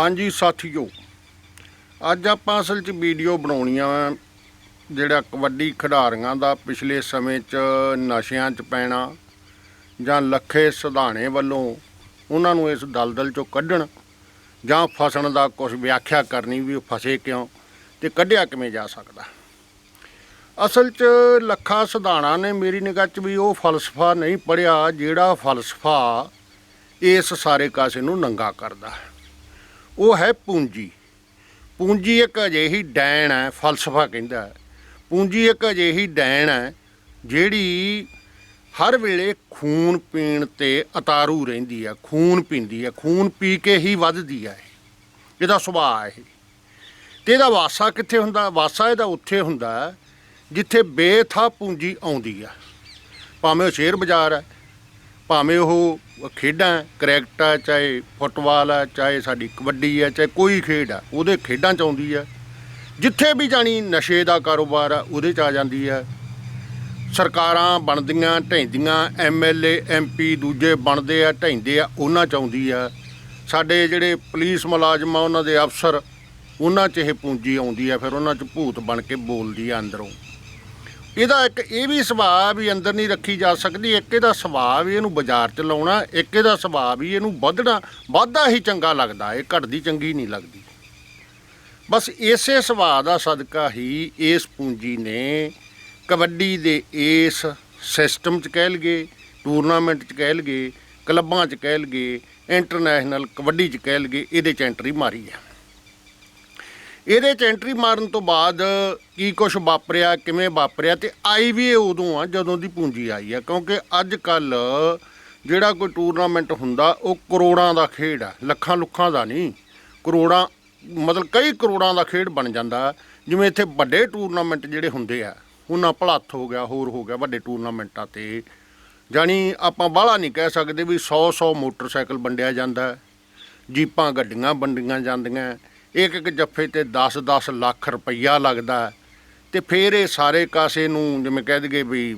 ਹਾਂਜੀ, ਸਾਥੀਓ, ਅੱਜ ਆਪਾਂ ਅਸਲ 'ਚ ਵੀਡੀਓ ਬਣਾਉਣੀਆਂ ਵਾ, ਜਿਹੜਾ ਕਬੱਡੀ ਖਿਡਾਰੀਆਂ ਦਾ ਪਿਛਲੇ ਸਮੇਂ 'ਚ ਨਸ਼ਿਆਂ 'ਚ ਪੈਣਾ ਜਾਂ ਲੱਖੇ ਸਿਧਾਣੇ ਵੱਲੋਂ ਉਹਨਾਂ ਨੂੰ ਇਸ ਦਲਦਲ 'ਚੋਂ ਕੱਢਣ ਜਾਂ ਫਸਣ ਦਾ ਕੁਝ ਵਿਆਖਿਆ ਕਰਨੀ ਵੀ ਉਹ ਫਸੇ ਕਿਉਂ ਤੇ ਕੱਢਿਆ ਕਿਵੇਂ ਜਾ ਸਕਦਾ। ਅਸਲ 'ਚ ਲੱਖਾ ਸਿਧਾਣਾ ਨੇ ਮੇਰੀ ਨਿਗਾਹ 'ਚ ਵੀ ਉਹ ਫਲਸਫਾ ਨਹੀਂ ਪੜਿਆ ਜਿਹੜਾ ਫਲਸਫਾ ਇਸ ਸਾਰੇ ਕਾਸੇ ਨੂੰ ਨੰਗਾ ਕਰਦਾ। ਹੈ ਉਹ ਹੈ ਪੂੰਜੀ। ਪੂੰਜੀ ਇੱਕ ਅਜਿਹੀ ਡੈਣ ਹੈ, ਫਲਸਫਾ ਕਹਿੰਦਾ ਹੈ। ਪੂੰਜੀ ਇੱਕ ਅਜਿਹੀ ਡੈਣ ਹੈ, ਜਿਹੜੀ ਹਰ ਵੇਲੇ ਖੂਨ ਪੀਣ ਤੇ ਅਤਾਰੂ ਰਹਿੰਦੀ ਆ ਖੂਨ ਪੀਂਦੀ ਹੈ, ਖੂਨ ਪੀ ਕੇ ਹੀ ਵੱਧਦੀ ਹੈ ਇਹਦਾ ਸੁਭਾਅ ਹੈ ਇਹ। ਤੇ ਇਹਦਾ ਵਾਸਾ ਕਿੱਥੇ ਹੁੰਦਾ? ਵਾਸਾ ਇਹਦਾ ਉੱਥੇ ਹੁੰਦਾ ਜਿੱਥੇ ਬੇਥਾ ਪੂੰਜੀ ਆਉਂਦੀ ਆ ਭਾਵੇਂ ਉਹ ਸ਼ੇਅਰ ਬਾਜ਼ਾਰ ਹੈ ਭਾਵੇਂ ਉਹ ਖੇਡਾਂ ਹੈ, ਕ੍ਰਿਕਟ ਹੈ ਚਾਹੇ ਫੁੱਟਬਾਲ ਆ ਚਾਹੇ ਸਾਡੀ ਕਬੱਡੀ ਹੈ ਚਾਹੇ ਕੋਈ ਖੇਡ ਆ ਉਹਦੇ ਖੇਡਾਂ ਚ ਆਉਂਦੀ ਹੈ ਜਿੱਥੇ ਵੀ ਜਾਣੀ ਨਸ਼ੇ ਦਾ ਕਾਰੋਬਾਰ ਆ ਉਹਦੇ ਚ ਆ ਜਾਂਦੀ ਹੈ ਸਰਕਾਰਾਂ ਬਣਦੀਆਂ ਢੈਂਦੀਆਂ ਐਮਐਲਏ ਐਮਪੀ ਦੂਜੇ ਬਣਦੇ ਆ ਢੈਂਦੇ ਆ ਉਹਨਾਂ ਚ ਆਉਂਦੀ ਆ। ਸਾਡੇ ਜਿਹੜੇ ਪੁਲਿਸ ਮੁਲਾਜ਼ਮ ਆ ਉਹਨਾਂ ਦੇ ਅਫਸਰ ਉਹਨਾਂ ਚ ਇਹ ਪੂੰਜੀ ਆਉਂਦੀ ਆ ਫਿਰ ਉਹਨਾਂ ਚ ਭੂਤ ਬਣ ਕੇ ਬੋਲਦੀ ਆ ਅੰਦਰੋਂ। ਇਹਦਾ ਇੱਕ ਇਹ ਵੀ ਸੁਭਾਅ ਵੀ ਅੰਦਰ ਨਹੀਂ ਰੱਖੀ ਜਾ ਸਕਦੀ, ਇੱਕ ਇਹਦਾ ਸੁਭਾਅ ਵੀ ਇਹਨੂੰ ਬਾਜ਼ਾਰ ਚ ਲਾਉਣਾ, ਇੱਕ ਇਹਦਾ ਸੁਭਾਅ ਵੀ ਇਹਨੂੰ ਵੱਧਣਾ ਵੱਧਦਾ ਹੀ ਚੰਗਾ ਲੱਗਦਾ, ਇਹ ਘਟਦੀ ਚੰਗੀ ਨਹੀਂ ਲੱਗਦੀ। ਬਸ ਇਸੇ ਸੁਭਾਅ ਦਾ ਸਦਕਾ ਹੀ ਇਸ ਪੂੰਜੀ ਨੇ ਕਬੱਡੀ ਦੇ ਇਸ ਸਿਸਟਮ ਚ ਕਹਿ ਲਗੇ ਟੂਰਨਾਮੈਂਟ ਚ ਕਹਿ ਲਗੇ ਕਲੱਬਾਂ ਚ ਕਹਿ ਲਗੇ ਇੰਟਰਨੈਸ਼ਨਲ ਕਬੱਡੀ ਚ ਕਹਿ ਲਗੇ ਇਹਦੇ ਚ ਐਂਟਰੀ ਮਾਰੀ ਹੈ ਇਹਦੇ ਚ ਐਂਟਰੀ ਮਾਰਨ ਤੋਂ ਬਾਅਦ ਕੀ ਕੁਝ ਵਾਪਰਿਆ, ਕਿਵੇਂ ਵਾਪਰਿਆ ਤੇ ਆਈ ਵੀ ਇਹ ਉਦੋਂ ਆ ਜਦੋਂ ਦੀ ਪੂੰਜੀ ਆਈ ਆ, ਕਿਉਂਕਿ ਅੱਜ ਕੱਲ ਜਿਹੜਾ ਕੋਈ ਟੂਰਨਾਮੈਂਟ ਹੁੰਦਾ, ਉਹ ਕਰੋੜਾਂ ਦਾ ਖੇਡ ਆ, ਲੱਖਾਂ ਲੁੱਖਾਂ ਦਾ ਨਹੀਂ, ਕਰੋੜਾਂ, ਮਤਲਬ ਕਈ ਕਰੋੜਾਂ ਦਾ ਖੇਡ ਬਣ ਜਾਂਦਾ। ਜਿਵੇਂ ਇੱਥੇ ਵੱਡੇ ਟੂਰਨਾਮੈਂਟ ਜਿਹੜੇ ਹੁੰਦੇ ਆ ਉਹਨਾਂ ਭਲੱਥ ਹੋ ਗਿਆ, ਹੋਰ ਹੋ ਗਿਆ ਵੱਡੇ ਟੂਰਨਾਮੈਂਟਾਂ ਤੇ। ਜਾਣੀ ਆਪਾਂ ਬਾਹਲਾ ਨਹੀਂ ਕਹਿ ਸਕਦੇ ਵੀ 100 100 ਮੋਟਰਸਾਈਕਲ ਵੰਡਿਆ ਜਾਂਦਾ, ਜੀਪਾਂ ਗੱਡੀਆਂ ਵੰਡੀਆਂ ਜਾਂਦੀਆਂ ਇੱਕ ਇੱਕ ਜੱਫੇ ਤੇ 10-10 ਲੱਖ ਰੁਪਈਆ ਲੱਗਦਾ ਹੈ। ਤੇ ਫਿਰ ਇਹ ਸਾਰੇ ਕਾਸੇ ਨੂੰ ਜਿਵੇਂ ਕਹਿ ਦਈਏ ਵੀ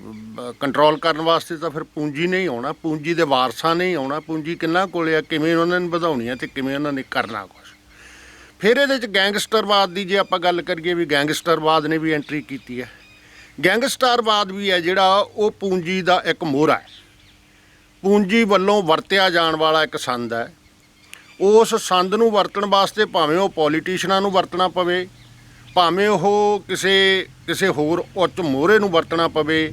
ਕੰਟਰੋਲ ਕਰਨ ਵਾਸਤੇ ਤਾਂ ਫਿਰ ਪੂੰਜੀ ਨਹੀਂ ਆਉਣਾ, ਪੂੰਜੀ ਦੇ ਵਾਰਸਾਂ ਨਹੀਂ ਆਉਣਾ, ਪੂੰਜੀ ਕਿੰਨਾ ਕੋਲੇ ਆ, ਕਿਵੇਂ ਉਹਨਾਂ ਨੇ ਵਧਾਉਣੀ ਆ ਤੇ ਕਿਵੇਂ ਉਹਨਾਂ ਨੇ ਕਰਨਾ ਕੁਛ। ਫਿਰ ਇਹਦੇ ਚ ਗੈਂਗਸਟਰਵਾਦ ਦੀ ਜੇ ਆਪਾਂ ਗੱਲ ਕਰੀਏ ਵੀ ਗੈਂਗਸਟਰਵਾਦ ਨੇ ਵੀ ਐਂਟਰੀ ਕੀਤੀ ਹੈ। ਗੈਂਗਸਟਰਵਾਦ ਵੀ ਹੈ ਜਿਹੜਾ ਉਹ ਪੂੰਜੀ ਦਾ ਇੱਕ ਮੋਹਰਾ ਹੈ। ਪੂੰਜੀ ਵੱਲੋਂ ਵਰਤਿਆ ਜਾਣ ਵਾਲਾ ਇੱਕ ਸੰਦ ਹੈ। ਉਸ ਸੰਦ ਨੂੰ ਵਰਤਣ ਵਾਸਤੇ ਭਾਵੇਂ ਉਹ ਪੋਲੀਟੀਸ਼ੀਅਨਾਂ ਨੂੰ ਵਰਤਣਾ ਪਵੇ, ਭਾਵੇਂ ਉਹ ਕਿਸੇ ਕਿਸੇ ਹੋਰ ਉੱਚ ਮੋਹਰੇ ਨੂੰ ਵਰਤਣਾ ਪਵੇ,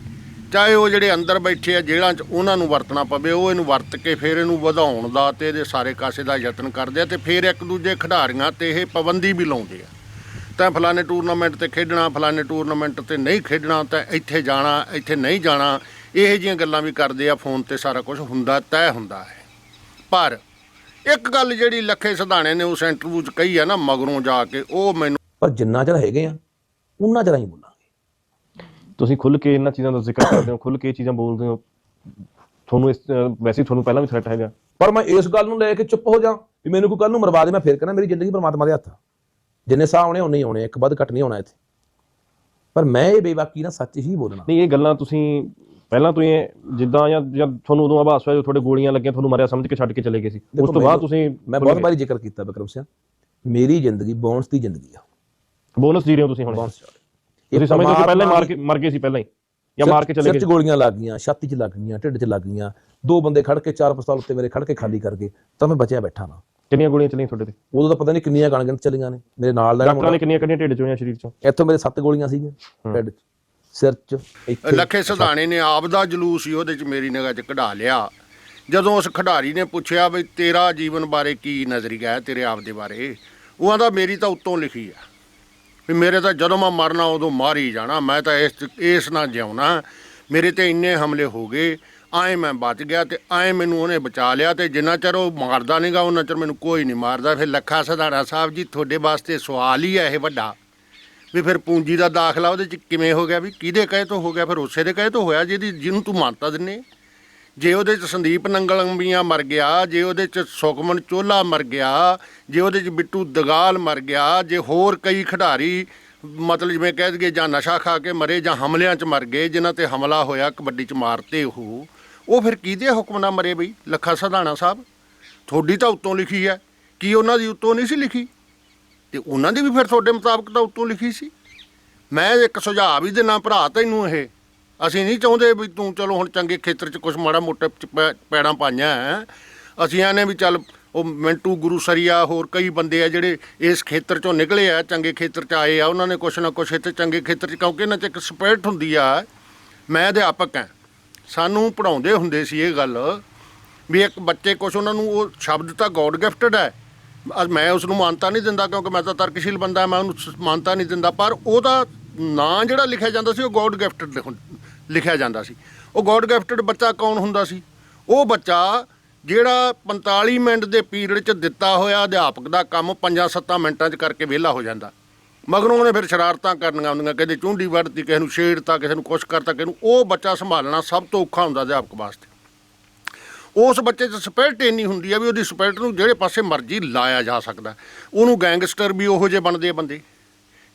ਚਾਹੇ ਉਹ ਜਿਹੜੇ ਅੰਦਰ ਬੈਠੇ ਆ ਜੇਲ੍ਹਾਂ 'ਚ ਉਹਨਾਂ ਨੂੰ ਵਰਤਣਾ ਪਵੇ, ਉਹ ਇਹਨੂੰ ਵਰਤ ਕੇ ਫਿਰ ਇਹਨੂੰ ਵਧਾਉਣ ਦਾ ਤੇ ਇਹਦੇ ਸਾਰੇ ਕਾਸੇ ਦਾ ਯਤਨ ਕਰਦੇ ਆ ਤੇ ਫਿਰ ਇੱਕ ਦੂਜੇ ਖਿਡਾਰੀਆਂ ਤੇ ਇਹ ਪਾਬੰਦੀ ਵੀ ਲਾਉਂਦੇ ਆ। ਤਾਂ ਫਲਾਣੇ ਟੂਰਨਾਮੈਂਟ ਤੇ ਖੇਡਣਾ, ਫਲਾਣੇ ਟੂਰਨਾਮੈਂਟ ਤੇ ਨਹੀਂ ਖੇਡਣਾ, ਤਾਂ ਇੱਥੇ ਜਾਣਾ, ਇੱਥੇ ਨਹੀਂ ਜਾਣਾ, ਇਹੋ ਜਿਹੀਆਂ ਗੱਲਾਂ ਵੀ ਕਰਦੇ ਆ, ਫੋਨ ਤੇ ਸਾਰਾ ਕੁਝ ਹੁੰਦਾ, ਤੈਅ ਹੁੰਦਾ ਹੈ। ਪਰ ਇੱਕ ਗੱਲ ਜਿਹੜੀ ਲੱਖੇ ਸਿਧਾਣੇ ਨੇ ਉਸ ਇੰਟਰਵਿਊ 'ਚ ਕਹੀ ਆ ਨਾ ਮਗਰੋਂ ਜਾ ਕੇ ਉਹ ਮੈਨੂੰ ਪਰ ਜਿੰਨਾ ਚਿਰ ਹੈਗੇ ਆ ਉਹਨਾਂ ਚਿਰ ਹੀ ਬੋਲਾਂਗੇ। ਤੁਸੀਂ ਖੁੱਲ ਕੇ ਇਹਨਾਂ ਚੀਜ਼ਾਂ ਦਾ ਜ਼ਿਕਰ ਕਰਦੇ ਹੋ ਖੁੱਲ ਕੇ ਇਹ ਚੀਜ਼ਾਂ ਬੋਲਦੇ ਹੋ। ਤੁਹਾਨੂੰ ਇਸ ਅਹ, ਵੈਸੇ ਹੀ ਤੁਹਾਨੂੰ ਪਹਿਲਾਂ ਵੀ ਥ੍ਰੈਟ ਹੈਗਾ। ਪਰ ਮੈਂ ਇਸ ਗੱਲ ਨੂੰ ਲੈ ਕੇ ਚੁੱਪ ਹੋ ਜਾ ਵੀ ਮੈਨੂੰ ਕੋਈ ਕੱਲ ਨੂੰ ਮਰਵਾ ਦੇ ਮੈਂ ਫੇਰ ਕਹਿਣਾ ਮੇਰੀ ਜ਼ਿੰਦਗੀ ਪਰਮਾਤਮਾ ਦੇ ਹੱਥ ਆ। ਜਿੰਨੇ ਸਾਹ ਆਉਣੇ ਉਨੇ ਹੀ ਆਉਣੇ ਇੱਕ ਵੱਧ ਘੱਟ ਨਹੀਂ ਹੋਣਾ ਇੱਥੇ। ਪਰ ਮੈਂ ਇਹ ਬੇਬਾਕੀ ਨਾਲ ਸੱਚ ਹੀ ਬੋਲਣਾ। ਨਹੀਂ ਇਹ ਗੱਲਾਂ ਤੁਸੀਂ ਪਹਿਲਾਂ ਤੋਂ ਹੀ ਇਹ ਜਿੱਦਾਂ ਜਾਂ ਜਦ ਤੁਹਾਨੂੰ ਉਦੋਂ ਆਭਾਸ ਹੋਇਆ ਤੁਹਾਡੇ ਗੋਲੀਆਂ ਲੱਗੀਆਂ ਤੁਹਾਨੂੰ ਮਾਰਿਆ ਸਮਝ ਕੇ ਛੱਡ ਕੇ ਚਲੇ ਗਏ ਸੀ। ਉਸ ਤੋਂ ਬਾਅਦ ਤੁਸੀਂ ਮੈਂ ਬਹੁਤ ਵਾਰੀ ਜ਼ਿਕਰ ਕੀਤਾ ਬਿਕਰਮ ਸਿੰਘ। ਮੇਰੀ ਜ਼ਿੰਦਗੀ ਬੌਂਸ ਦੀ ਜ਼ਿੰਦਗੀ ਆ। ਬੋਨਸ ਜੀ ਰਹੇ ਹੋ ਤੁਸੀਂ ਹੁਣ। ਬੌਂਸ ਤੁਸੀਂ ਸਮਝਦੇ ਹੋ ਪਹਿਲਾਂ ਮਾਰ ਕੇ ਮਰ ਗਏ ਸੀ ਪਹਿਲਾਂ ਹੀ? ਜਾਂ ਮਾਰ ਕੇ ਚਲੇ ਸਿਰ ਗਏ 'ਚ ਗੋਲੀਆਂ ਲੱਗ ਗਈਆਂ ਛਾਤੀ 'ਚ ਲੱਗ ਗਈਆਂ ਢਿੱਡ 'ਚ ਲੱਗ ਗਈਆਂ। ਦੋ ਬੰਦੇ ਖੜ ਕੇ ਚਾਰ ਪਿਸਤੌਲ ਉੱਤੇ ਮੇਰੇ ਖੜ ਕੇ ਖਾਲੀ ਕਰ ਗਏ ਤਾਂ ਮੈਂ ਬਚਿਆ ਬੈਠਾ ਨਾ ਕਿੰਨੀਆਂ ਗੋਲੀਆਂ ਚੱਲੀਆਂ ਤੁਹਾਡੇ ਤੇ? ਉਦੋਂ ਤਾਂ ਪਤਾ ਨਹੀਂ ਕਿੰਨੀਆਂ ਗਣਗਣ ਚੱਲੀਆਂ ਨੇ। ਮੇਰੇ ਨਾਲ ਦਾ ਡਾਕਟਰਾਂ ਨੇ ਕਿੰਨੀਆਂ ਕਿੰਨੀਆਂ ਢਿੱਡ ਚੋਂ ਜਾਂ ਸਰੀਰ ਚੋਂ? ਇੱਥੋਂ ਮੇਰੇ ਸੱਤ ਗੋਲੀਆਂ ਸੀਗੀਆਂ ਢਿੱਡ 'ਚ। ਸਿਰ 'ਚ ਇੱਥੇ ਲੱਖੇ ਸਧਾਣੇ ਨੇ ਆਪ ਦਾ ਜਲੂਸ ਹੀ ਉਹਦੇ 'ਚ ਮੇਰੀ ਨਿਗਾਹ 'ਚ ਕਢਾ ਲਿਆ। ਜਦੋਂ ਉਸ ਖਿਡਾਰੀ ਨੇ ਪੁੱਛਿਆ ਵੀ ਤੇਰਾ ਜੀਵਨ ਬਾਰੇ ਕੀ ਨਜ਼ਰੀਆ ਹੈ, ਤੇਰੇ ਆਪ ਦੇ ਬਾਰੇ, ਉਹ ਆਂਦਾ, ਮੇਰੀ ਤਾਂ ਉੱਤੋਂ ਲਿਖੀ ਆ। ਵੀ ਮੇਰੇ ਤਾਂ ਜਦੋਂ ਮੈਂ ਮਰਨਾ ਉਦੋਂ ਮਾਰ ਹੀ ਜਾਣਾ, ਮੈਂ ਤਾਂ ਇਸ ਇਸ ਨਾਲ ਜਿਉਣਾ। ਮੇਰੇ ਤੇ ਇੰਨੇ ਹਮਲੇ ਹੋ ਗਏ, ਆਏ ਮੈਂ ਬਚ ਗਿਆ ਤੇ ਆਏ ਮੈਨੂੰ ਉਹਨੇ ਬਚਾ ਲਿਆ ਤੇ ਜਿੰਨਾ ਚਿਰ ਉਹ ਮਾਰਦਾ ਨਹੀਂਗਾ ਉਹਨਾਂ ਚਿਰ ਮੈਨੂੰ ਕੋਈ ਨਹੀਂ ਮਾਰਦਾ। ਫਿਰ ਲੱਖਾ ਸਿਧਾਣਾ ਸਾਹਿਬ ਜੀ, ਤੁਹਾਡੇ ਵਾਸਤੇ ਸਵਾਲ ਹੀ ਹੈ ਇਹ ਵੱਡਾ। ਵੀ ਫਿਰ ਪੂੰਜੀ ਦਾ ਦਾਖਲਾ ਉਹਦੇ ਚ ਕਿਵੇਂ ਹੋ ਗਿਆ, ਵੀ ਕਿਹਦੇ ਕਹੇ ਤੋਂ ਹੋ ਗਿਆ, ਫਿਰ ਉਸੇ ਦੇ ਕਹੇ ਤੋਂ ਹੋਇਆ, ਜਿਹਦੀ, ਜਿਹਨੂੰ ਤੂੰ ਮਾਨਤਾ ਦਿੰਨੇ ਜੇ ਉਹਦੇ ਚ ਸੰਦੀਪ ਨੰਗਲੰਬੀਆਂ ਮਰ ਗਿਆ, ਜੇ ਉਹਦੇ ਚ ਸੁਖਮਨ ਚੋਲਾ ਮਰ ਗਿਆ, ਜੇ ਉਹਦੇ ਚ ਬਿੱਟੂ ਦਗਾਲ ਮਰ ਗਿਆ, ਜੇ ਹੋਰ ਕਈ ਖਿਡਾਰੀ, ਮਤਲਬ ਜਿਵੇਂ ਕਹਿ ਦਈਏ ਜਾਂ ਨਸ਼ਾ ਖਾ ਕੇ ਮਰੇ ਜਾਂ ਹਮਲਿਆਂ ਚ ਮਰ ਗਏ, ਜਿਨ੍ਹਾਂ ਤੇ ਹਮਲਾ ਹੋਇਆ, ਕਬੱਡੀ ਚ ਮਾਰਤੇ ਉਹ ਉਹ ਫਿਰ ਕਿਹਦੇ ਹੁਕਮ ਨਾਲ ਮਰੇ ਬਈ? ਲੱਖਾ ਸਧਾਣਾ ਸਾਹਿਬ? ਤੁਹਾਡੀ ਤਾਂ ਉੱਤੋਂ ਲਿਖੀ ਹੈ। ਕੀ ਉਹਨਾਂ ਦੀ ਉੱਤੋਂ ਨਹੀਂ ਸੀ ਲਿਖੀ? ਤੇ ਉਹਨਾਂ ਦੀ ਵੀ ਫਿਰ ਤੁਹਾਡੇ ਮੁਤਾਬਕ ਤਾਂ ਉੱਤੋਂ ਲਿਖੀ ਸੀ। ਮੈਂ ਇੱਕ ਸੁਝਾਅ ਵੀ ਦੇਣਾ ਭਰਾ ਤੈਨੂੰ ਇਹ। ਅਸੀਂ ਨਹੀਂ ਚਾਹੁੰਦੇ ਵੀ ਤੂੰ ਚਲੋ ਹੁਣ ਚੰਗੇ ਖੇਤਰ 'ਚ ਕੁਝ ਮਾੜਾ ਮੋਟਾ ਪੈ- ਪੈੜਾਂ ਪਾਈਆਂ ਹੈ। ਅਸੀਂ ਆਨੇ ਵੀ ਚੱਲ ਉਹ ਮਿੰਟੂ, ਗੁਰੂ ਸਰੀਆ ਹੋਰ ਕਈ ਬੰਦੇ ਆ ਜਿਹੜੇ ਇਸ ਖੇਤਰ 'ਚੋਂ ਨਿਕਲੇ ਆ, ਚੰਗੇ ਖੇਤਰ 'ਚ ਆਏ ਆ। ਉਹਨਾਂ ਨੇ ਕੁਛ ਨਾ ਕੁਛ ਇੱਥੇ ਚੰਗੇ ਖੇਤਰ 'ਚ ਕਿਉਂਕਿ ਇਹਨਾਂ 'ਚ ਇੱਕ ਸਪਿਰਿਟ ਹੁੰਦੀ ਆ। ਮੈਂ ਅਧਿਆਪਕ ਹਾਂ। ਸਾਨੂੰ ਪੜਾਉਂਦੇ ਹੁੰਦੇ ਸੀ ਇਹ ਗੱਲ ਵੀ ਇੱਕ ਬੱਚੇ ਕੁਛ ਉਹਨਾਂ ਨੂੰ ਉਹ ਸ਼ਬਦ ਤਾਂ ਗੋਡ ਗਿਫਟਡ ਹੈ। ਅੱਜ ਮੈਂ ਉਸ ਨੂੰ ਮਾਨਤਾ ਨਹੀਂ ਦਿੰਦਾ ਕਿਉਂਕਿ ਮੈਂ ਤਾਂ ਤਰਕਸ਼ੀਲ ਬੰਦਾ, ਮੈਂ ਉਹਨੂੰ ਸ- ਮਾਨਤਾ ਨਹੀਂ ਦਿੰਦਾ। ਪਰ ਉਹਦਾ ਨਾਂ ਜਿਹੜਾ ਲਿਖਿਆ ਜਾਂਦਾ ਸੀ, ਉਹ ਗੋਡ ਗਿਫਟਡ ਲਿਖਿਆ ਜਾਂਦਾ ਸੀ। ਉਹ ਗੋਡ ਗਿਫਟਡ ਬੱਚਾ ਕੌਣ ਹੁੰਦਾ ਸੀ? ਉਹ ਬੱਚਾ ਜਿਹੜਾ 45 ਮਿੰਟ ਦੇ ਪੀਰੀਅਡ 'ਚ ਦਿੱਤਾ ਹੋਇਆ ਅਧਿਆਪਕ ਦਾ ਕੰਮ 5-7 ਮਿੰਟਾਂ 'ਚ ਕਰਕੇ ਵਿਹਲਾ ਹੋ ਜਾਂਦਾ। ਮਗਰੋਂ ਉਹਨੇ ਫਿਰ ਸ਼ਰਾਰਤਾਂ ਕਰਨੀਆਂ ਹੁੰਦੀਆਂ ਕਦੇ ਚੁੰਡੀ ਵੱਢਤੀ, ਕਿਸੇ ਨੂੰ ਛੇੜਤਾ, ਕਿਸੇ ਨੂੰ ਕੁਛ ਕਰਤਾ, ਕਿਸੇ ਨੂੰ ਉਹ ਬੱਚਾ ਸੰਭਾਲਣਾ ਸਭ ਤੋਂ ਔਖਾ ਹੁੰਦਾ ਅਧਿਆਪਕ ਵਾਸਤੇ। ਉਸ ਬੱਚੇ 'ਚ ਸਪਿਰਿਟ ਇੰਨੀ ਹੁੰਦੀ ਆ ਵੀ ਉਹਦੀ ਸਪਿਰਿਟ ਨੂੰ ਜਿਹੜੇ ਪਾਸੇ ਮਰਜ਼ੀ ਲਾਇਆ ਜਾ ਸਕਦਾ। ਉਹਨੂੰ ਗੈਂਗਸਟਰ ਵੀ ਉਹੋ ਜਿਹੇ ਬਣਦੇ ਆ ਬੰਦੇ।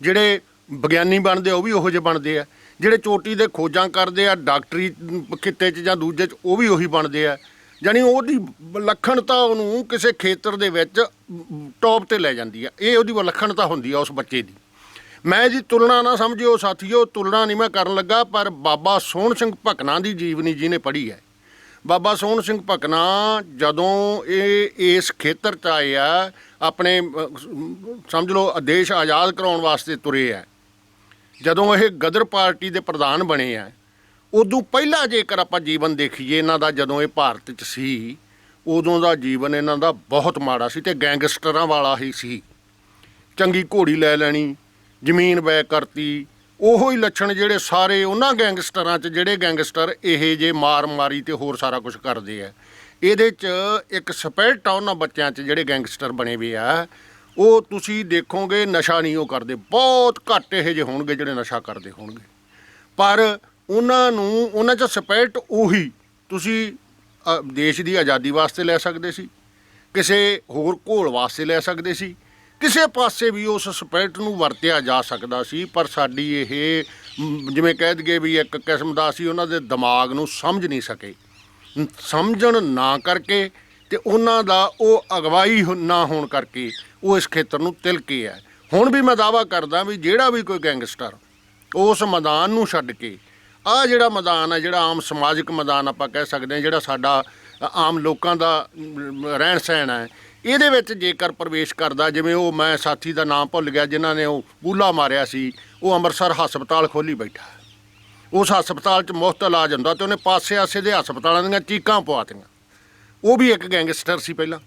ਜਿਹੜੇ ਵਿਗਿਆਨੀ ਬਣਦੇ ਆ, ਉਹ ਵੀ ਉਹੋ ਜਿਹੇ ਬਣਦੇ ਆ। ਜਿਹੜੇ ਚੋਟੀ ਦੇ ਖੋਜਾਂ ਕਰਦੇ ਆ, ਡਾਕਟਰੀ ਖਿੱਤੇ 'ਚ ਜਾਂ ਦੂਜੇ 'ਚ, ਉਹ ਵੀ ਉਹੀ ਬਣਦੇ ਆ। ਜਾਣੀ ਉਹਦੀ ਵਿਲੱਖਣਤਾ ਉਹਨੂੰ ਕਿਸੇ ਖੇਤਰ ਦੇ ਵਿੱਚ ਟੌਪ ਤੇ ਲੈ ਜਾਂਦੀ ਆ। ਇਹ ਉਹਦੀ ਵਿਲੱਖਣਤਾ ਹੁੰਦੀ ਆ ਉਸ ਬੱਚੇ ਦੀ। ਮੈਂ ਜੀ ਤੁਲਨਾ ਨਾ ਸਮਝਿਓ ਸਾਥੀਓ, ਤੁਲਨਾ ਨਹੀਂ ਮੈਂ ਕਰਨ ਲੱਗਾ, ਪਰ ਬਾਬਾ ਸੋਹਣ ਸਿੰਘ ਭਕਨਾ ਦੀ ਜੀਵਨੀ ਜਿਹਨੇ ਪੜ੍ਹੀ ਹੈ। ਬਾਬਾ ਸੋਹਣ ਸਿੰਘ ਭਕਨਾ ਜਦੋਂ ਇਹ ਇਸ ਖੇਤਰ 'ਚ ਆਏ ਆ, ਆਪਣੇ ਸਮਝ ਲਓ, ਦੇਸ਼ ਆਜ਼ਾਦ ਕਰਾਉਣ ਵਾਸਤੇ ਤੁਰੇ ਆ, ਜਦੋਂ ਇਹ ਗਦਰ ਪਾਰਟੀ ਦੇ ਪ੍ਰਧਾਨ ਬਣੇ ਆ, ਉਦੋਂ ਪਹਿਲਾਂ ਜੇਕਰ ਆਪਾਂ ਜੀਵਨ ਦੇਖੀਏ, ਇਹਨਾਂ ਦਾ ਜਦੋਂ ਇਹ ਭਾਰਤ 'ਚ ਸੀ, ਉਦੋਂ ਦਾ ਜੀਵਨ ਇਹਨਾਂ ਦਾ ਬਹੁਤ ਮਾੜਾ ਸੀ ਤੇ ਗੈਂਗਸਟਰਾਂ ਵਾਲਾ ਹੀ ਸੀ। ਚੰਗੀ ਘੋੜੀ ਲੈ ਲੈਣੀ, ਜ਼ਮੀਨ ਬੈ ਕਰਤੀ ਉਹੋ ਹੀ ਲੱਛਣ ਜਿਹੜੇ ਸਾਰੇ ਉਹਨਾਂ ਗੈਂਗਸਟਰਾਂ 'ਚ, ਜਿਹੜੇ ਗੈਂਗਸਟਰ ਇਹ ਜੇ ਮਾਰ ਮਾਰੀ ਤੇ ਹੋਰ ਸਾਰਾ ਕੁਝ ਕਰਦੇ ਆ। ਇਹਦੇ 'ਚ ਇੱਕ ਸਪਿਰਿਟ ਆ ਉਹਨਾਂ ਬੱਚਿਆਂ 'ਚ ਜਿਹੜੇ ਗੈਂਗਸਟਰ ਬਣੇ ਵੀ ਆ। ਉਹ ਤੁਸੀਂ ਦੇਖੋਗੇ ਨਸ਼ਾ ਨਹੀਂ ਉਹ ਕਰਦੇ, ਬਹੁਤ ਘੱਟ ਇਹ ਜੇ ਹੋਣਗੇ ਜਿਹੜੇ ਨਸ਼ਾ ਕਰਦੇ ਹੋਣਗੇ। ਪਰ ਉਹਨਾਂ ਨੂੰ, ਉਹਨਾਂ 'ਚ ਸਪਿਰਿਟ ਉਹੀ ਤੁਸੀਂ ਦੇਸ਼ ਦੀ ਆਜ਼ਾਦੀ ਵਾਸਤੇ ਲੈ ਸਕਦੇ ਸੀ, ਕਿਸੇ ਹੋਰ ਘੋਲ ਵਾਸਤੇ ਲੈ ਸਕਦੇ ਸੀ ਕਿਸੇ ਪਾਸੇ ਵੀ ਉਸ ਸਪਿਰਿਟ ਨੂੰ ਵਰਤਿਆ ਜਾ ਸਕਦਾ ਸੀ, ਪਰ ਸਾਡੀ ਇਹ ਜਿਵੇਂ ਕਹਿ ਦਈਏ ਵੀ ਇੱਕ ਕਿਸਮ ਦਾ ਅਸੀਂ ਉਹਨਾਂ ਦੇ ਦਿਮਾਗ ਨੂੰ ਸਮਝ ਨਹੀਂ ਸਕੇ। ਸਮਝਣ ਨਾ ਕਰਕੇ ਤੇ ਉਹਨਾਂ ਦਾ ਉਹ ਅਗਵਾਈ ਨਾ ਹੋਣ ਕਰਕੇ ਉਹ ਇਸ ਖੇਤਰ ਨੂੰ ਤਿਲਕੇ ਹੈ। ਹੁਣ ਵੀ ਮੈਂ ਦਾਵਾ ਕਰਦਾ ਵੀ ਜਿਹੜਾ ਵੀ ਕੋਈ ਗੈਂਗਸਟਰ ਉਸ ਮੈਦਾਨ ਨੂੰ ਛੱਡ ਕੇ ਆ ਜਿਹੜਾ ਮੈਦਾਨ ਹੈ, ਜਿਹੜਾ ਆਮ ਸਮਾਜਿਕ ਮੈਦਾਨ ਆਪਾਂ ਕਹਿ ਸਕਦੇ ਹਾਂ, ਜਿਹੜਾ ਸਾਡਾ ਆਮ ਲੋਕਾਂ ਦਾ ਰਹਿਣ ਸਹਿਣ ਹੈ ਇਹਦੇ ਵਿੱਚ ਜੇਕਰ ਪ੍ਰਵੇਸ਼ ਕਰਦਾ, ਜਿਵੇਂ ਉਹ ਮੈਂ ਸਾਥੀ ਦਾ ਨਾਮ ਭੁੱਲ ਗਿਆ ਜਿਨ੍ਹਾਂ ਨੇ ਉਹ ਬੂਲਾ ਮਾਰਿਆ ਸੀ, ਉਹ ਅੰਮ੍ਰਿਤਸਰ ਹਸਪਤਾਲ ਖੋਲੀ ਬੈਠਾ। ਉਸ ਹਸਪਤਾਲ 'ਚ ਮੁਫਤ ਇਲਾਜ ਹੁੰਦਾ ਤੇ ਉਹਨੇ ਪਾਸੇ ਆਸੇ ਦੇ ਹਸਪਤਾਲਾਂ ਦੀਆਂ ਚੀਕਾਂ ਪਵਾਤੀਆਂ ਉਹ ਵੀ ਇੱਕ ਗੈਂਗਸਟਰ ਸੀ ਪਹਿਲਾਂ।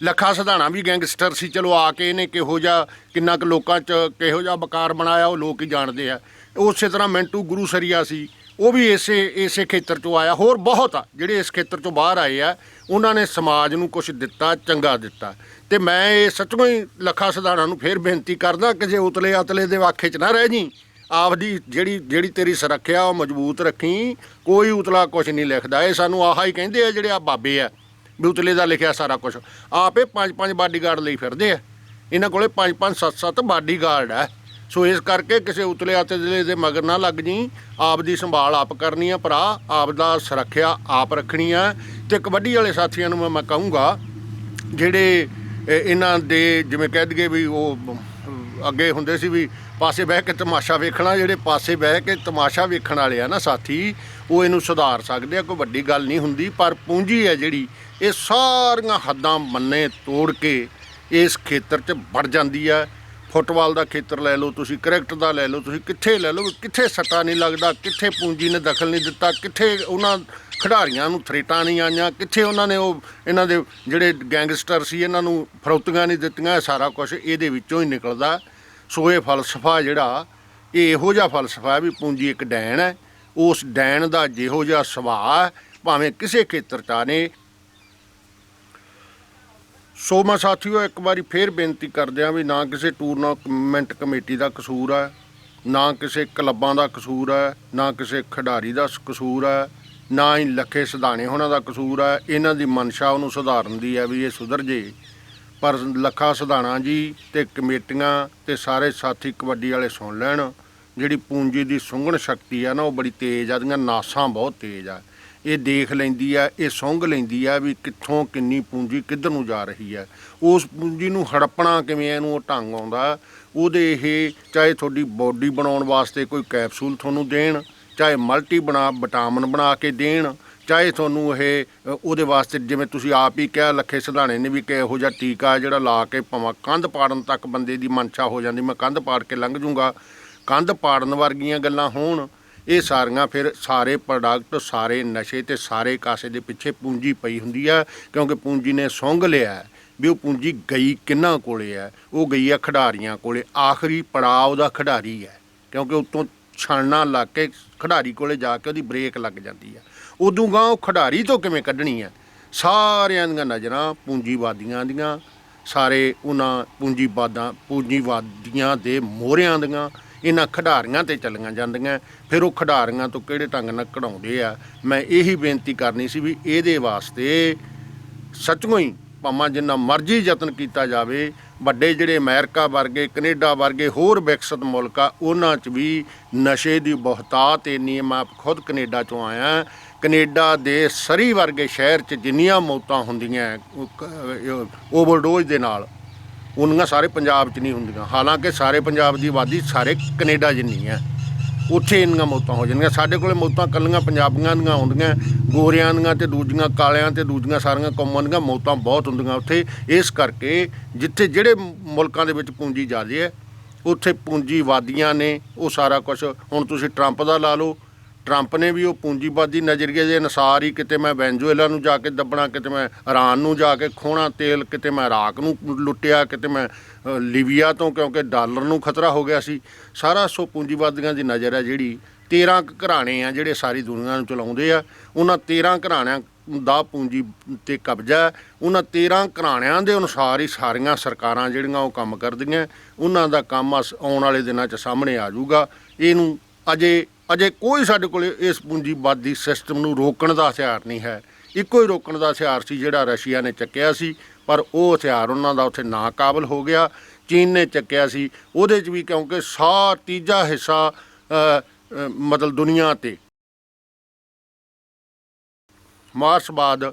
ਲੱਖਾ ਸਧਾਣਾ ਵੀ ਗੈਂਗਸਟਰ ਸੀ। ਚਲੋ ਆ ਕੇ ਇਹਨੇ ਕਿਹੋ ਜਿਹਾ, ਕਿੰਨਾ ਕੁ ਲੋਕਾਂ 'ਚ ਕਿਹੋ ਜਿਹਾ ਬਕਾਰ ਬਣਾਇਆ, ਉਹ ਲੋਕ ਹੀ ਜਾਣਦੇ ਆ। ਉਸੇ ਤਰ੍ਹਾਂ ਮਿੰਟੂ ਗੁਰੂ ਸਰੀਆ ਸੀ। ਉਹ ਵੀ ਇਸੇ ਇਸੇ ਖੇਤਰ 'ਚੋਂ ਆਇਆ। ਹੋਰ ਬਹੁਤ ਆ, ਜਿਹੜੇ ਇਸ ਖੇਤਰ 'ਚੋਂ ਬਾਹਰ ਆਏ ਆ, ਉਹਨਾਂ ਨੇ ਸਮਾਜ ਨੂੰ ਕੁਝ ਦਿੱਤਾ, ਚੰਗਾ ਦਿੱਤਾ। ਤੇ ਮੈਂ ਇਹ ਸੱਚਮੁੱਚ ਹੀ ਲੱਖਾ ਸਧਾਣਾ ਨੂੰ ਫੇਰ ਬੇਨਤੀ ਕਰਦਾ ਕਿ ਜੇ ਉਤਲੇ ਅਤਲੇ ਦੇ ਵਾਖੇ 'ਚ ਨਾ ਰਹਿ ਜੀ, ਆਪਦੀ ਜਿਹੜੀ ਜਿਹੜੀ ਤੇਰੀ ਸੁਰੱਖਿਆ ਉਹ ਮਜ਼ਬੂਤ ਰੱਖੀ, ਕੋਈ ਉਤਲਾ ਕੁਝ ਨਹੀਂ ਲਿਖਦਾ। ਇਹ ਸਾਨੂੰ ਆਹਾ ਹੀ ਕਹਿੰਦੇ ਆ, ਜਿਹੜੇ ਆ ਬਾਬੇ ਆ, ਵੀ ਉਤਲੇ ਦਾ ਲਿਖਿਆ ਸਾਰਾ ਕੁਝ ਆਪੇ ਪੰਜ ਪੰਜ ਬਾਡੀਗਾਰਡ ਲਈ ਫਿਰਦੇ ਆ। ਇਹਨਾਂ ਕੋਲੇ ਪੰਜ ਪੰਜ ਸੱਤ ਸੱਤ ਬਾਡੀਗਾਰਡ ਆ। ਸੋ ਇਸ ਕਰਕੇ ਕਿਸੇ ਉਤਲੇ ਅਤਲੇ ਦੇ ਮਗਰ ਨਾ ਲੱਗ ਜੀ। ਆਪ ਦੀ ਸੰਭਾਲ ਆਪ ਕਰਨੀ ਆ ਭਰਾ, ਆਪ ਦਾ ਸੁਰੱਖਿਆ ਆਪ ਰੱਖਣੀ ਆ। ਤੇ ਕਬੱਡੀ ਵਾਲੇ ਸਾਥੀਆਂ ਨੂੰ ਮੈਂ- ਕਹੂੰਗਾ, ਜਿਹੜੇ ਇਹਨਾਂ ਦੇ ਜਿਵੇਂ ਕਹਿ ਦਈਏ ਵੀ ਉਹ ਅੱਗੇ ਹੁੰਦੇ ਸੀ ਵੀ ਪਾਸੇ ਬਹਿ ਕੇ ਤਮਾਸ਼ਾ ਵੇਖਣਾ, ਜਿਹੜੇ ਪਾਸੇ ਬਹਿ ਕੇ ਤਮਾਸ਼ਾ ਵੇਖਣ ਵਾਲੇ ਆ ਨਾ ਸਾਥੀ, ਉਹ ਇਹਨੂੰ ਸੁਧਾਰ ਸਕਦੇ ਆ ਕੋਈ ਵੱਡੀ ਗੱਲ ਨਹੀਂ ਹੁੰਦੀ। ਪਰ ਪੂੰਜੀ ਹੈ ਜਿਹੜੀ, ਇਹ ਸਾਰੀਆਂ ਹੱਦਾਂ ਮੰਨੇ ਤੋੜ ਕੇ ਇਸ ਖੇਤਰ 'ਚ ਵੜ ਜਾਂਦੀ ਆ। ਫੁੱਟਬਾਲ ਦਾ ਖੇਤਰ ਲੈ ਲਓ, ਤੁਸੀਂ ਕ੍ਰਿਕਟ ਦਾ ਲੈ ਲਓ, ਤੁਸੀਂ ਕਿੱਥੇ ਲੈ ਲਓ, ਕਿੱਥੇ ਸੱਟਾ ਨਹੀਂ ਲੱਗਦਾ, ਕਿੱਥੇ ਪੂੰਜੀ ਨੇ ਦਖਲ ਨਹੀਂ ਦਿੱਤਾ, ਕਿੱਥੇ ਉਹਨਾਂ ਖਿਡਾਰੀਆਂ ਨੂੰ ਥਰੇਟਾਂ ਨਹੀਂ ਆਈਆਂ, ਕਿੱਥੇ ਉਹਨਾਂ ਨੇ ਉਹ ਇਹਨਾਂ ਦੇ ਜਿਹੜੇ ਗੈਂਗਸਟਰ ਸੀ, ਇਹਨਾਂ ਨੂੰ ਫਰੌਤੀਆਂ ਨਹੀਂ ਦਿੱਤੀਆਂ, ਇਹ ਸਾਰਾ ਕੁਝ ਇਹਦੇ ਵਿੱਚੋਂ ਹੀ ਨਿਕਲਦਾ। ਸੋ ਇਹ ਫਲਸਫਾ ਜਿਹੜਾ, ਇਹ ਇਹੋ ਜਿਹਾ ਫਲਸਫਾ ਵੀ ਪੂੰਜੀ ਇੱਕ ਡੈਣ ਹੈ। ਉਸ ਡੈਣ ਦਾ ਜਿਹੋ ਜਿਹਾ ਸੁਭਾਅ ਭਾਵੇਂ ਕਿਸੇ ਖੇਤਰ 'ਚ ਆਨੇ ਸੋ ਮੈਂ ਸਾਥੀਓ, ਇੱਕ ਵਾਰੀ ਫੇਰ ਬੇਨਤੀ ਕਰਦਿਆਂ ਵੀ ਨਾ ਕਿਸੇ ਟੂਰਨਾਮੈਂਟ ਕਮੇਟੀ ਦਾ ਕਸੂਰ ਹੈ, ਨਾ ਕਿਸੇ ਕਲੱਬਾਂ ਦਾ ਕਸੂਰ ਹੈ, ਨਾ ਕਿਸੇ ਖਿਡਾਰੀ ਦਾ ਕਸੂਰ ਹੈ, ਨਾ ਹੀ ਲੱਖੇ ਸਿਧਾਣੇ ਹੋਣਾ ਦਾ ਕਸੂਰ ਹੈ। ਇਹਨਾਂ ਦੀ ਮਨਸ਼ਾ ਉਹਨੂੰ ਸੁਧਾਰਨ ਦੀ ਹੈ ਵੀ ਇਹ ਸੁਧਰ ਜੇ। ਪਰ ਲੱਖਾ ਸਿਧਾਣਾ ਜੀ ਤੇ ਕਮੇਟੀਆਂ ਤੇ ਸਾਰੇ ਸਾਥੀ ਕਬੱਡੀ ਵਾਲੇ ਸੁਣ ਲੈਣ, ਜਿਹੜੀ ਪੂੰਜੀ ਦੀ ਸੁੰਘਣ ਸ਼ਕਤੀ ਆ ਨਾ, ਉਹ ਬੜੀ ਤੇਜ਼ ਆ ਦੀਆਂ ਨਾਸਾਂ ਬਹੁਤ ਤੇਜ਼ ਆ। ਇਹ ਦੇਖ ਲੈਂਦੀ ਆ, ਇਹ ਸੁੰਘ ਲੈਂਦੀ ਆ ਵੀ ਕਿੱਥੋਂ ਕਿੰਨੀ ਪੂੰਜੀ ਕਿੱਧਰ ਨੂੰ ਜਾ ਰਹੀ ਹੈ ਉਸ ਪੂੰਜੀ ਨੂੰ ਹੜਪਣਾ ਕਿਵੇਂ ਇਹਨੂੰ ਉਹ ਢੰਗ ਆਉਂਦਾ। ਉਹਦੇ ਇਹ ਚਾਹੇ ਤੁਹਾਡੀ ਬੋਡੀ ਬਣਾਉਣ ਵਾਸਤੇ ਕੋਈ ਕੈਪਸੂਲ ਤੁਹਾਨੂੰ ਦੇਣ, ਚਾਹੇ ਮਲਟੀ ਬਣਾ, ਵਿਟਾਮਿਨ ਬਣਾ ਕੇ ਦੇਣ, ਚਾਹੇ ਤੁਹਾਨੂੰ ਇਹ ਉਹਦੇ ਵਾਸਤੇ ਜਿਵੇਂ ਤੁਸੀਂ ਆਪ ਹੀ ਕਿਹਾ ਲੱਖੇ ਸਿਧਾਣੇ ਨੇ ਵੀ ਕਿ ਇਹੋ ਜਿਹਾ ਟੀਕਾ ਜਿਹੜਾ ਲਾ ਕੇ ਭਾਵੇਂ ਕੰਧ ਪਾੜਨ ਤੱਕ ਬੰਦੇ ਦੀ ਮਨਸ਼ਾ ਹੋ ਜਾਂਦੀ, ਮੈਂ ਕੰਧ ਪਾੜ ਕੇ ਲੰਘ ਜੂੰਗਾ। ਕੰਧ ਪਾੜਨ ਵਰਗੀਆਂ ਗੱਲਾਂ ਹੋਣ ਇਹ ਸਾਰੀਆਂ ਫਿਰ ਸਾਰੇ ਪ੍ਰੋਡਕਟ ਸਾਰੇ ਨਸ਼ੇ ਤੇ ਸਾਰੇ ਕਾਸੇ ਦੇ ਪਿੱਛੇ ਪੂੰਜੀ ਪਈ ਹੁੰਦੀ ਆ, ਕਿਉਂਕਿ ਪੂੰਜੀ ਨੇ ਸੁੰਘ ਲਿਆ ਵੀ ਉਹ ਪੂੰਜੀ ਗਈ ਕਿੰਨਾ ਕੋਲੇ ਹੈ? ਉਹ ਗਈ ਆ ਖਿਡਾਰੀਆਂ ਕੋਲੇ। ਆਖਰੀ ਪੜਾਅ ਉਹਦਾ ਖਿਡਾਰੀ ਹੈ, ਕਿਉਂਕਿ ਉਤੋਂ ਛਾਣਨਾ ਲੱਗ ਕੇ ਖਿਡਾਰੀ ਕੋਲੇ ਜਾ ਕੇ ਉਹਦੀ ਬ੍ਰੇਕ ਲੱਗ ਜਾਂਦੀ ਹੈ ਉਦੋਂ ਗਾਂ ਉਹ ਖਿਡਾਰੀ ਤੋਂ ਕਿਵੇਂ ਕੱਢਣੀ ਹੈ ਸਾਰਿਆਂ ਦੀਆਂ ਨਜ਼ਰਾਂ ਪੂੰਜੀਵਾਦੀਆਂ ਦੀਆਂ, ਸਾਰੇ ਉਹਨਾਂ ਪੂੰਜੀਵਾਦਾਂ, ਪੂੰਜੀਵਾਦੀਆਂ ਦੇ ਮੋਹਰਿਆਂ ਦੀਆਂ। ਇਹਨਾਂ ਖਿਡਾਰੀਆਂ ਤੇ ਚੱਲੀਆਂ ਜਾਂਦੀਆਂ। ਫਿਰ ਉਹ ਖਿਡਾਰੀਆਂ ਤੋਂ ਕਿਹੜੇ ਢੰਗ ਨਾਲ ਕਢਾਉਂਦੇ ਆ? ਮੈਂ ਇਹੀ ਬੇਨਤੀ ਕਰਨੀ ਸੀ ਵੀ ਇਹਦੇ ਵਾਸਤੇ ਸੱਚਮੁੱਚ ਹੀ ਭਾਵੇਂ ਜਿੰਨਾ ਮਰਜ਼ੀ ਯਤਨ ਕੀਤਾ ਜਾਵੇ, ਵੱਡੇ ਜਿਹੜੇ ਅਮਰੀਕਾ ਵਰਗੇ, ਕੈਨੇਡਾ ਵਰਗੇ ਹੋਰ ਵਿਕਸਿਤ ਮੁਲਕ ਆ, ਉਹਨਾਂ 'ਚ ਵੀ ਨਸ਼ੇ ਦੀ ਬਹੁਤਾਤ ਇੰਨੀ ਹੈ ਮੈਂ ਖੁਦ ਕੈਨੇਡਾ 'ਚੋਂ ਆਇਆ। ਕੈਨੇਡਾ ਦੇ ਸਰੀ ਵਰਗੇ ਸ਼ਹਿਰ 'ਚ ਜਿੰਨੀਆਂ ਮੌਤਾਂ ਹੁੰਦੀਆਂ ਓਵਰਡੋਜ਼ ਦੇ ਨਾਲ। ਉਨੀਆਂ ਸਾਰੇ ਪੰਜਾਬ 'ਚ ਨਹੀਂ ਹੁੰਦੀਆਂ। ਹਾਲਾਂਕਿ ਸਾਰੇ ਪੰਜਾਬ ਦੀ ਆਬਾਦੀ ਸਾਰੇ ਕੈਨੇਡਾ ਜਿੰਨੀ ਹੈ। ਉੱਥੇ ਇੰਨੀਆਂ ਮੌਤਾਂ ਹੋ ਜਾਂਦੀਆਂ ਸਾਡੇ ਕੋਲੇ ਮੌਤਾਂ ਕੱਲੀਆਂ ਪੰਜਾਬੀਆਂ ਦੀਆਂ ਹੁੰਦੀਆਂ, ਗੋਰਿਆਂ ਦੀਆਂ ਤੇ ਦੂਜੀਆਂ ਕਾਲਿਆਂ ਤੇ ਦੂਜੀਆਂ ਸਾਰੀਆਂ ਕੌਮਾਂ ਦੀਆਂ ਮੌਤਾਂ ਬਹੁਤ ਹੁੰਦੀਆਂ ਉੱਥੇ। ਇਸ ਕਰਕੇ ਜਿੱਥੇ ਜਿਹੜੇ ਮੁਲਕਾਂ ਦੇ ਵਿੱਚ ਪੂੰਜੀ ਜ਼ਿਆਦੇ ਹੈ, ਉੱਥੇ ਪੂੰਜੀਵਾਦੀਆਂ ਨੇ ਉਹ ਸਾਰਾ ਕੁਝ ਹੁਣ ਤੁਸੀਂ ਟਰੰਪ ਦਾ ਲਾ ਲਓ ਟਰੰਪ ਨੇ ਵੀ ਉਹ ਪੂੰਜੀਵਾਦੀ ਨਜ਼ਰੀਏ ਦੇ ਅਨੁਸਾਰ ਹੀ ਕਿਤੇ ਮੈਂ ਵੈਨਜ਼ੂਏਲਾ ਨੂੰ ਜਾ ਕੇ ਦੱਬਣਾ, ਕਿਤੇ ਮੈਂ ਇਰਾਨ ਨੂੰ ਜਾ ਕੇ ਖੋਣਾ ਤੇਲ, ਕਿਤੇ ਮੈਂ ਇਰਾਕ ਨੂੰ ਲੁੱਟਿਆ, ਕਿਤੇ ਮੈਂ ਲੀਬੀਆ ਤੋਂ ਕਿਉਂਕਿ ਡਾਲਰ ਨੂੰ ਖਤਰਾ ਹੋ ਗਿਆ ਸੀ। ਸਾਰਾ ਸੋ ਪੂੰਜੀਵਾਦੀਆਂ ਦੀ ਨਜ਼ਰ ਹੈ ਜਿਹੜੀ 13 ਕੁ ਘਰਾਣੇ ਆ ਜਿਹੜੇ ਸਾਰੀ ਦੁਨੀਆ ਨੂੰ ਚਲਾਉਂਦੇ ਆ। ਉਹਨਾਂ 13 ਘਰਾਣਿਆਂ ਦਾ ਪੂੰਜੀ ਤੇ ਕਬਜ਼ਾ ਹੈ। ਉਹਨਾਂ 13 ਘਰਾਣਿਆਂ ਦੇ ਅਨੁਸਾਰ ਹੀ ਸਾਰੀਆਂ ਸਰਕਾਰਾਂ ਜਿਹੜੀਆਂ ਉਹ ਕੰਮ ਕਰਦੀਆਂ। ਉਹਨਾਂ ਦਾ ਕੰਮ ਅਸ- ਆਉਣ ਵਾਲੇ ਦਿਨਾਂ 'ਚ ਸਾਹਮਣੇ ਆ ਜਾਊਗਾ। ਇਹਨੂੰ ਅਜੇ ਅਜੇ ਕੋਈ ਸਾਡੇ ਕੋਲ ਇਸ ਪੂੰਜੀਵਾਦੀ ਸਿਸਟਮ ਨੂੰ ਰੋਕਣ ਦਾ ਹਥਿਆਰ ਨਹੀਂ ਹੈ। ਇੱਕੋ ਹੀ ਰੋਕਣ ਦਾ ਹਥਿਆਰ ਸੀ ਜਿਹੜਾ ਰਸ਼ੀਆ ਨੇ ਚੱਕਿਆ ਸੀ, ਪਰ ਉਹ ਹਥਿਆਰ ਉਹਨਾਂ ਦਾ ਉੱਥੇ ਨਾਕਾਬਲ ਹੋ ਗਿਆ। ਚੀਨ ਨੇ ਚੱਕਿਆ ਸੀ। ਉਹਦੇ 'ਚ ਵੀ ਕਿਉਂਕਿ ਸਾ ਤੀਜਾ ਹਿੱਸਾ ਮਤਲਬ ਦੁਨੀਆ ਤੇ। ਮਾਰਸਵਾਦ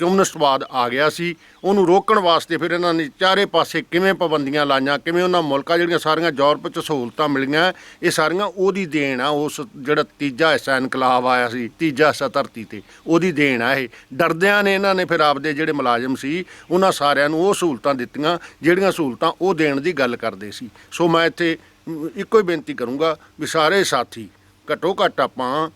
ਕਮਿਊਨਿਸਟਵਾਦ ਆ ਗਿਆ ਸੀ, ਉਹਨੂੰ ਰੋਕਣ ਵਾਸਤੇ ਫਿਰ ਇਹਨਾਂ ਨੇ ਚਾਰੇ ਪਾਸੇ ਕਿਵੇਂ ਪਾਬੰਦੀਆਂ ਲਾਈਆਂ, ਕਿਵੇਂ ਉਹਨਾਂ ਮੁਲਕਾਂ ਜਿਹੜੀਆਂ ਸਾਰੀਆਂ ਯੂਰਪ 'ਚ ਸਹੂਲਤਾਂ ਮਿਲੀਆਂ, ਇਹ ਸਾਰੀਆਂ ਉਹਦੀ ਦੇਣ ਆ, ਉਸ ਜਿਹੜਾ ਤੀਜਾ ਹਿੱਸਾ ਇਨਕਲਾਬ ਆਇਆ ਸੀ, ਤੀਜਾ ਹਿੱਸਾ ਧਰਤੀ ਤੇ, ਉਹਦੀ ਦੇਣ ਆ ਇਹ। ਡਰਦਿਆਂ ਨੇ ਇਹਨਾਂ ਨੇ ਫਿਰ ਆਪਦੇ ਜਿਹੜੇ ਮੁਲਾਜ਼ਮ ਸੀ, ਉਹਨਾਂ ਸਾਰਿਆਂ ਨੂੰ ਉਹ ਸਹੂਲਤਾਂ ਦਿੱਤੀਆਂ, ਜਿਹੜੀਆਂ ਸਹੂਲਤਾਂ ਉਹ ਦੇਣ ਦੀ ਗੱਲ ਕਰਦੇ ਸੀ। ਸੋ ਮੈਂ ਇੱਥੇ ਇੱਕੋ ਹੀ ਬੇਨਤੀ ਕਰੂੰਗਾ ਵੀ ਸਾਰੇ ਸਾਥੀ, ਘੱਟੋ ਘੱਟ ਆਪਾਂ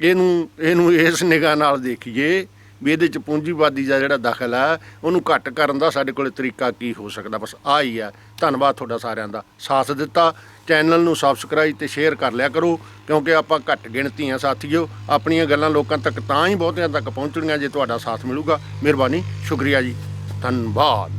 ਇਹਨੂੰ ਇਹਨੂੰ ਇਸ ਨਿਗਾਹ ਨਾਲ ਦੇਖੀਏ ਵੀ ਇਹਦੇ ਚ ਪੂੰਜੀਵਾਦੀ ਦਾ ਜਿਹੜਾ ਦਖਲ ਹੈ ਉਹਨੂੰ ਘੱਟ ਕਰਨ ਦਾ ਸਾਡੇ ਕੋਲੇ ਤਰੀਕਾ ਕੀ ਹੋ ਸਕਦਾ? ਬਸ ਆ ਹੀ ਹੈ ਧੰਨਵਾਦ ਤੁਹਾਡਾ ਸਾਰਿਆਂ ਦਾ। ਸਾਥ ਦਿੱਤਾ। ਚੈਨਲ ਨੂੰ ਸਬਸਕ੍ਰਾਈਬ ਤੇ ਸ਼ੇਅਰ ਕਰ ਲਿਆ ਕਰੋ, ਕਿਉਂਕਿ ਆਪਾਂ ਘੱਟ ਗਿਣਤੀ ਆ ਸਾਥੀਓ। ਆਪਣੀਆਂ ਗੱਲਾਂ ਲੋਕਾਂ ਤੱਕ ਤਾਂ ਹੀ ਬਹੁਤਿਆਂ ਤੱਕ ਪਹੁੰਚਣੀਆਂ ਜੇ ਤੁਹਾਡਾ ਸਾਥ ਮਿਲੂਗਾ। ਮਿਹਰਬਾਨੀ। ਸ਼ੁਕਰੀਆ ਜੀ। ਧੰਨਵਾਦ।